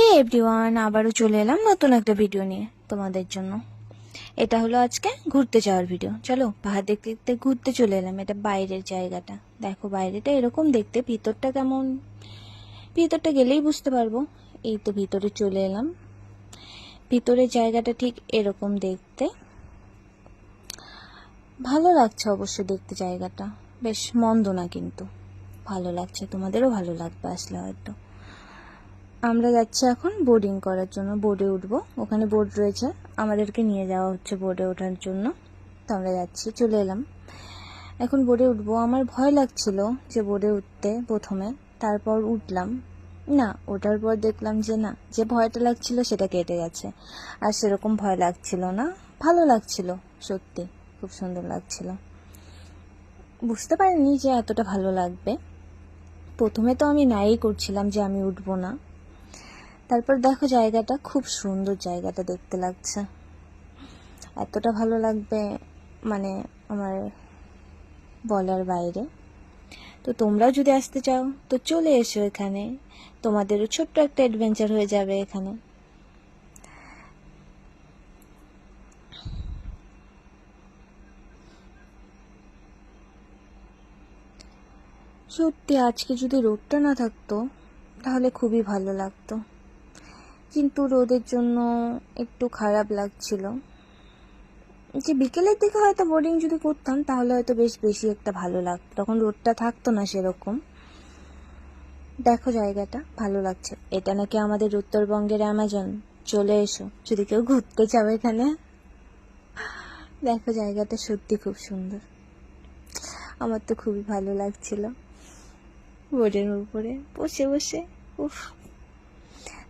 হে everyone আবারও চলে এলাম নতুন একটা ভিডিও নিয়ে তোমাদের জন্য। এটা হলো আজকে ঘুরতে যাওয়ার ভিডিও চলো, পাহাড় দেখতে দেখতে ঘুরতে চলে এলাম। এটা বাইরের জায়গাটা। দেখো বাইরেটা এরকম দেখতে, ভিতরটা কেমন? ভিতরটা গেলেই বুঝতে পারব। এই তো ভিতরে চলে এলাম। ভিতরের জায়গাটা ঠিক এরকম দেখতে। ভালো লাগছে অবশ্য দেখতে জায়গাটা। বেশ মন্দ না কিন্তু। ভালো লাগছে। তোমাদেরও ভালো লাগবে আসলে হয়তো। আমরা যাচ্ছি এখন বোর্ডিং করার জন্য। বোর্ডে উঠবো। ওখানে বোর্ড রয়েছে। আমাদেরকে নিয়ে যাওয়া হচ্ছে বোর্ডে ওঠার জন্য। তো আমরা যাচ্ছি। চলে এলাম। এখন বোর্ডে উঠবো। আমার ভয় লাগছিল যে বোর্ডে উঠতে প্রথমে। তারপর উঠলাম। না, ওঠার পর দেখলাম যে না, যে ভয়টা লাগছিল সেটা কেটে গেছে। আর সেরকম ভয় লাগছিল না। ভালো লাগছিল, সত্যি। খুব সুন্দর লাগছিল। বুঝতে পারিনি যে এতটা ভালো লাগবে। প্রথমে তো আমি নাই করছিলাম যে আমি উঠবো না। তারপর দেখো জায়গাটা, খুব সুন্দর জায়গাটা দেখতে লাগছে। এতটা ভালো লাগবে মানে আমার বলার বাইরে। তো তোমরাও যদি আসতে চাও, তো চলে এসো এখানে। তোমাদেরও ছোট্ট একটা অ্যাডভেঞ্চার হয়ে যাবে এখানে। সত্যি, আজকে যদি রোদটা না থাকতো, তাহলে খুবই ভালো লাগতো। কিন্তু রোদের জন্য একটু খারাপ লাগছিল। যে বিকেলের দিকে হয়তো বোর্ডিং যদি করতাম, তাহলে হয়তো বেশ বেশি একটা ভালো লাগতো। তখন রোদটা থাকতো না সেরকম। দেখো জায়গাটা, ভালো লাগছে। এটা নাকি আমাদের উত্তরবঙ্গের অ্যামাজন চলে এসো। যদি কেউ ঘুরতে চাও এখানে। দেখো জায়গাটা সত্যি খুব সুন্দর। আমার তো খুবই ভালো লাগছিল। বোর্ডের উপরে বসে বসে, উফ।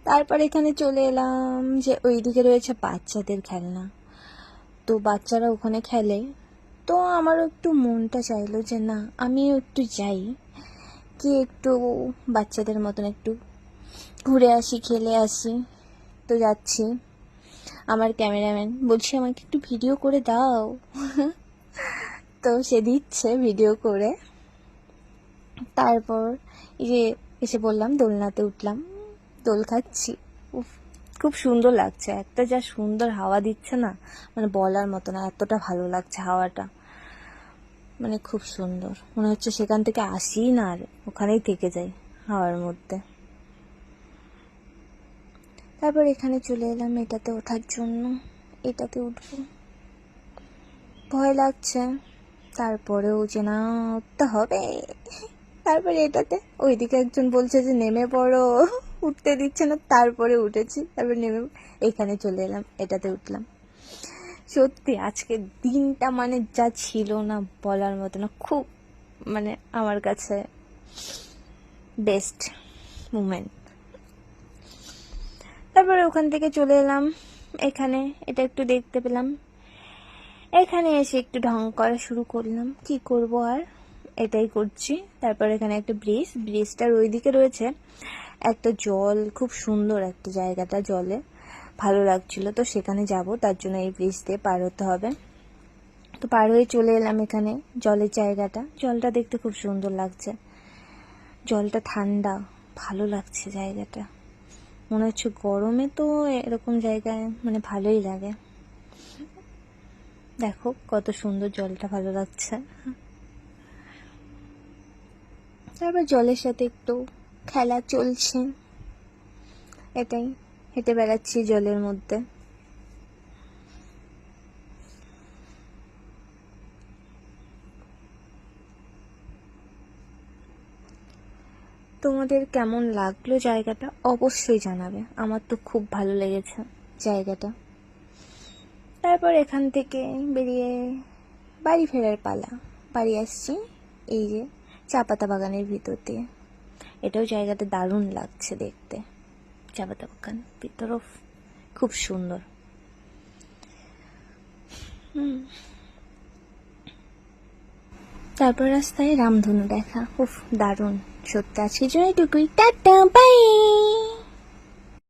তারপর এখানে চলে এলাম যে ওইদিকে রয়েছে বাচ্চাদের খেলনা। তো বাচ্চারা ওখানে খেলে। তো আমারও একটু মনটা চাইলো যে না, আমিও একটু যাই। কি একটু বাচ্চাদের মতন একটু ঘুরে আসি, খেলে আসি। তো যাচ্ছি। আমার ক্যামেরাম্যান বলছি, আমাকে একটু ভিডিও করে দাও। তো সে দিচ্ছে ভিডিও করে। তারপর এই যে এসে বললাম, দোলনাতে উঠলাম। দোল খাচ্ছি। উফ, খুব সুন্দর লাগছে। একটা যা সুন্দর হাওয়া দিচ্ছে না মানে বলার মতো না, এতটা ভালো লাগছে হাওয়াটা। মানে খুব সুন্দর। মনে হচ্ছে সেখান থেকে আসি না আর ওখানেই থেকে যাই হাওয়ার মধ্যে। তারপর এখানে চলে এলাম এটাতে ওঠার জন্য। এটাতে উঠবো। ভয় লাগছে। তারপরেও যে না, উঠতে হবে। তারপরে এটাতে, ওইদিকে একজন বলছে যে, নেমে পড়ো। উঠতে দিচ্ছে না, তারপরে উঠেছি, তারপর নেমে এখানে চলে এলাম, এটাতে উঠলাম। সত্যি, আজকে দিনটা মানে যা ছিল না বলার মতো না, খুব মানে আমার কাছে বেস্ট মুমেন্ট তারপরে ওখান থেকে চলে এলাম, এখানে এটা একটু দেখতে পেলাম। এখানে এসে একটু ঢং করা শুরু করলাম, কি করব আর? এটাই করছি। তারপর এখানে একটা ব্রিজ, ব্রিজটার ওইদিকে রয়েছে। একটা জল, খুব সুন্দর একটা জায়গাটা জলে। ভালো লাগছিল তো সেখানে যাব, তার জন্য এই ব্রিজ দিয়ে পার হতে হবে। তো পার হয়ে চলে এলাম এখানে, জলের জায়গাটা। জলটা দেখতে খুব সুন্দর লাগছে। জলটা ঠান্ডা, ভালো লাগছে জায়গাটা। মনে হচ্ছে গরমে তো এরকম জায়গায় মানে ভালোই লাগে। দেখো কত সুন্দর জলটা ভালো লাগছে। তারপর জলের সাথে একটু খেলা চলছে। এটাই। হেঁটে বেড়াচ্ছি জলের মধ্যে। তোমাদের কেমন লাগল জায়গাটা? অবশ্যই জানাবে। আমার তো খুব ভালো লেগেছে জায়গাটা। তারপর এখান থেকে বেরিয়ে বাড়ি ফেরার পালা। বাড়ি আসছি এই যে চা পাতা বাগানের ভিতর দিয়ে। এটাও জায়গাটা দারুণ লাগছে দেখতে। চা পাতা বাগান ভিতরও খুব সুন্দর। তারপর রাস্তায় রামধনু দেখা। উফ, দারুণ। সত্যি আজকের জন্য এটুকুই টাটা বাই